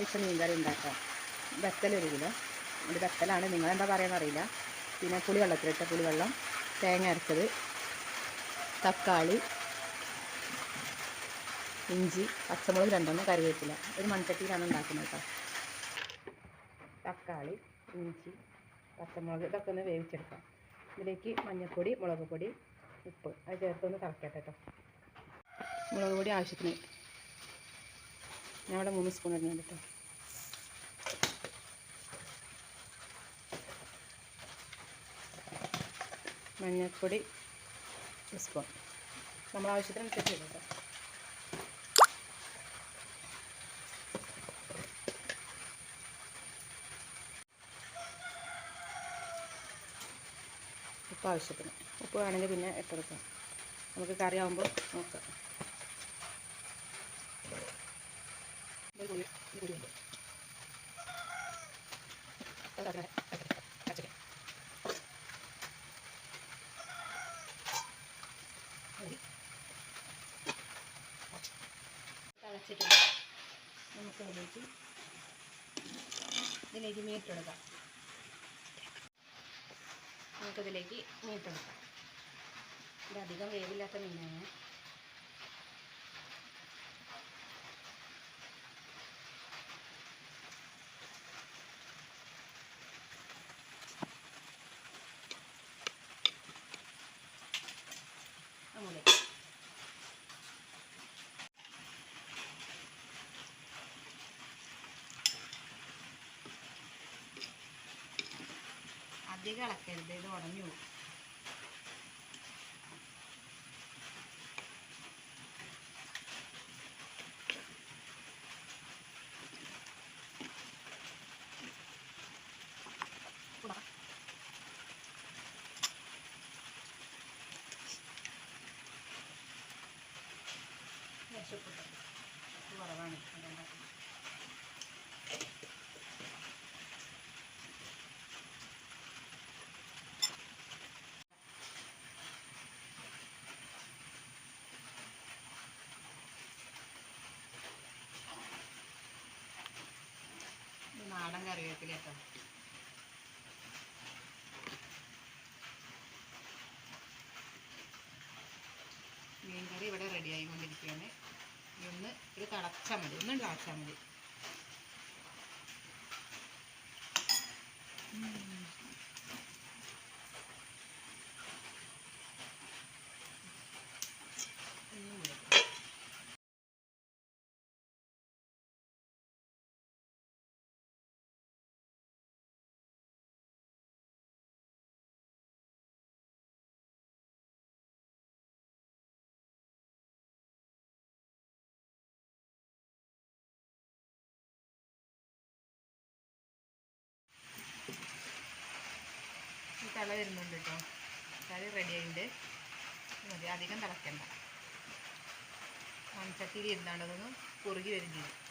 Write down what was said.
ദിവസം മീൻകറി ഉണ്ടാക്കാം. ബത്തൽ ഒരു കിലോ. ഒരു ബത്തലാണ് നിങ്ങളെന്താ പറയുക അറിയില്ല. പിന്നെ പുളിവെള്ളത്തിലിട്ട പുളിവെള്ളം തേങ്ങ അരച്ചത് തക്കാളി ഇഞ്ചി പച്ചമുളക് രണ്ടെണ്ണം കറിവേപ്പില. ഒരു മൺചട്ടിയിലാണ് ഉണ്ടാക്കുന്നത് കേട്ടോ. തക്കാളി ഇഞ്ചി പച്ചമുളക് ഇതൊക്കെ ഒന്ന് വേവിച്ചെടുക്കാം. ഇതിലേക്ക് മഞ്ഞൾപ്പൊടി മുളക് പൊടി ഉപ്പ്. അത് ചേർത്തൊന്ന് തിളക്കട്ടെ കേട്ടോ. മുളക് പൊടി ആവശ്യത്തിന് ഞാൻ അവിടെ മൂന്ന് സ്പൂൺ ഇടുന്നുണ്ട് കേട്ടോ. മഞ്ഞൾപ്പൊടി സ്പൂൺ നമ്മൾ ആവശ്യത്തിനനുസരിച്ച് ഇടും കേട്ടോ. ഉപ്പ് ആവശ്യത്തിന്. ഉപ്പ് വേണമെങ്കിൽ പിന്നെ ഇട്ടെടുക്കാം നമുക്ക് കറി ആകുമ്പോൾ നോക്കാം. തിളച്ചിട്ടുണ്ട് നമുക്ക് ഇതിലേക്ക് മീറ്റിടുക്കാം നമുക്കിതിലേക്ക് മീറ്റിടുക്കാം ഇത് അധികം വേവില്ലാത്ത മീനാണ് അധികം ഇളക്കരുത് ഇത് ഉടഞ്ഞു പോകും. കുറവാണ്. അതുകൊണ്ടാണ് ഇത് നാടൻ കറിവേപ്പില കേട്ടോ മീൻ കറി ഇവിടെ റെഡിയായി ആയിക്കൊണ്ടിരിക്കുകയാണ്. ഇനി ഒന്ന് ഒരു തിളച്ചാൽ മതി. ഒന്നും തിളച്ചാൽ മതി. തള വരുന്നുണ്ട് കേട്ടോ. കറി റെഡി ആയിട്ടുണ്ട്. മതി അധികം തിളക്കണ്ട. മൺചട്ടിയിൽ ഇരുന്നാണ്ട് അതൊന്ന് കുറുകി വരും ചെയ്യും.